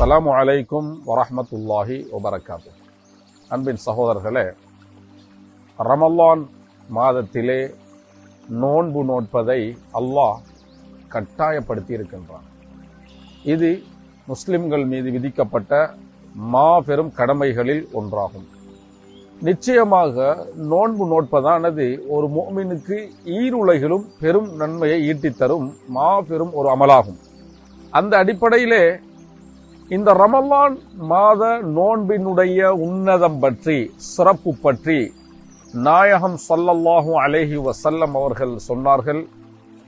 அஸ்லாம் அலைக்கும் வரஹ்மத்துல்லாஹி வபரகாத்து அன்பின் சகோதரர்களே ரமல்லான் மாதத்திலே நோன்பு நோட்பதை அல்லாஹ் கட்டாயப்படுத்தி இருக்கின்றான் இது முஸ்லிம்கள் மீது விதிக்கப்பட்ட மாபெரும் கடமைகளில் ஒன்றாகும். நிச்சயமாக நோன்பு நோட்பதானது ஒரு மோமினுக்கு ஈருலகிலும் பெரும் நன்மையை ஈட்டித் தரும் மாபெரும் ஒரு அமலாகும். அந்த அடிப்படையிலே இந்த ரமலான் மாத நோன்பினுடைய உன்னதம் பற்றி சிறப்பு பற்றி நாயகம் சல்லல்லாஹு அலேஹி வசல்லம் அவர்கள் சொன்னார்கள்.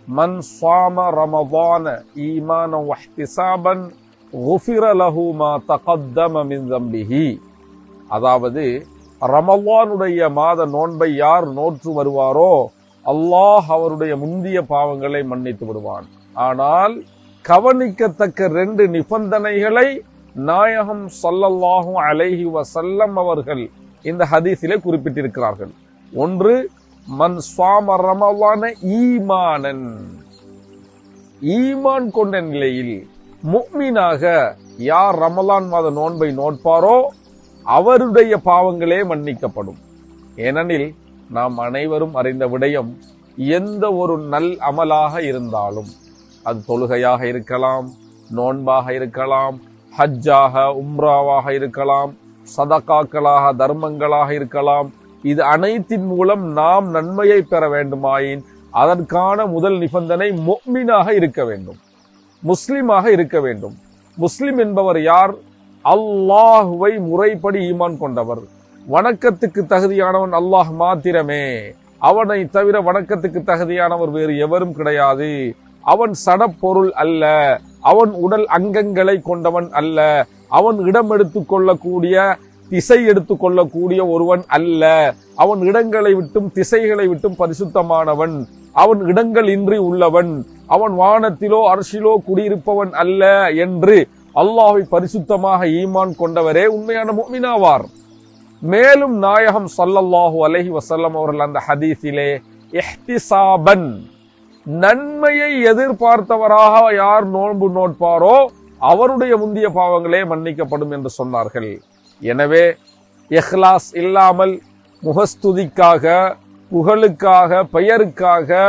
மன் சாம ரமதான ஈமான வஹ்திசாபன் குஃபிர லஹு மா தகத்தம மின் தம்பிஹி. அதாவது ரமலானுடைய மாத நோன்பை யார் நோற்று வருவாரோ அல்லாஹ் அவருடைய முந்திய பாவங்களை மன்னித்து விடுவான். ஆனால் கவனிக்கத்தக்க ரெண்டு நிபந்தனைகளை நாயகம் சல்லல்லாஹும் அலைஹி வசல்லம் அவர்கள் இந்த ஹதீஸிலே குறிப்பிட்டிருக்கிறார்கள். ஒன்று மன் சுவாம ரமவான ஈமானன். ஈமான் கொண்ட நிலையில் முக்மீனாக யார் ரமலான் மாத நோன்பை நோட்பாரோ அவருடைய பாவங்களே மன்னிக்கப்படும். ஏனெனில் நாம் அனைவரும் அறிந்த விடயம் எந்த ஒரு நல் அமலாக இருந்தாலும் அது தொழுகையாக இருக்கலாம் நோன்பாக இருக்கலாம் ஹஜ்ஜாக உம்ராவாக இருக்கலாம் சதக்காக்களாக தர்மங்களாக இருக்கலாம். இது அனைத்தின் மூலம் நாம் நன்மையை பெற வேண்டுமாயின் அதற்கான முதல் நிபந்தனை மொமினாக இருக்க வேண்டும். முஸ்லிமாக இருக்க வேண்டும். முஸ்லிம் என்பவர் யார்? அல்லாஹுவை முறைப்படி ஈமான் கொண்டவர். வணக்கத்துக்கு தகுதியானவன் அல்லாஹ் மாத்திரமே. அவனை தவிர வணக்கத்துக்கு தகுதியானவர் வேறு எவரும் கிடையாது. அவன் சடப்பொருள் அல்ல. அவன் உடல் அங்கங்களை கொண்டவன் அல்ல. அவன் இடம் எடுத்துக் கொள்ளக்கூடிய திசை எடுத்துக் கொள்ளக்கூடிய ஒருவன் அல்ல. அவன் இடங்களை விட்டும் திசைகளை விட்டும் பரிசுத்தமானவன். அவன் இடங்கள் இன்றி உள்ளவன். அவன் வானத்திலோ அரசிலோ குடியிருப்பவன் அல்ல என்று அல்லாஹை பரிசுத்தமாக ஈமான் கொண்டவரே உண்மையான மோமினாவார் மேலும் நாயகம் சல்லல்லாஹு அலஹி வசல்லம் அவர்கள் அந்த ஹதீஸிலே எஹ்திசாபன் நன்மையை எதிர்பார்த்தவராக யார் நோன்பு நோட்பாரோ அவருடைய முந்திய பாவங்களே மன்னிக்கப்படும் என்று சொன்னார்கள். எனவே எஹ்லாஸ் இல்லாமல் முகஸ்துதிக்காக புகழுக்காக பெயருக்காக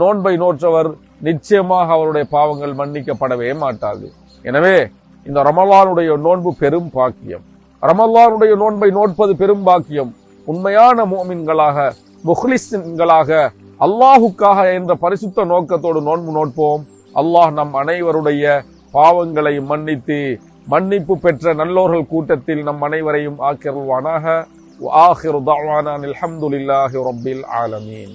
நோன்பை நோற்றவர் நிச்சயமாக அவருடைய பாவங்கள் மன்னிக்கப்படவே மாட்டாது. எனவே இந்த ரமலானுடைய நோன்பு பெரும் பாக்கியம். ரமல்லானுடைய நோன்பை நோட்பது பெரும் பாக்கியம். உண்மையான மோமின்களாக முஹ்லிஸ்களாக அல்லாஹுக்காக என்ற பரிசுத்த நோக்கத்தோடு நோன்பு நோட்போம். அல்லாஹ் நம் அனைவருடைய பாவங்களை மன்னித்து மன்னிப்பு பெற்ற நல்லோர்கள் கூட்டத்தில் நம் அனைவரையும் ஆக்கிரல்வானாக. ஆஹிர் தாவானான் அலமதுல்லாஹி ரபில் ஆலமீன்.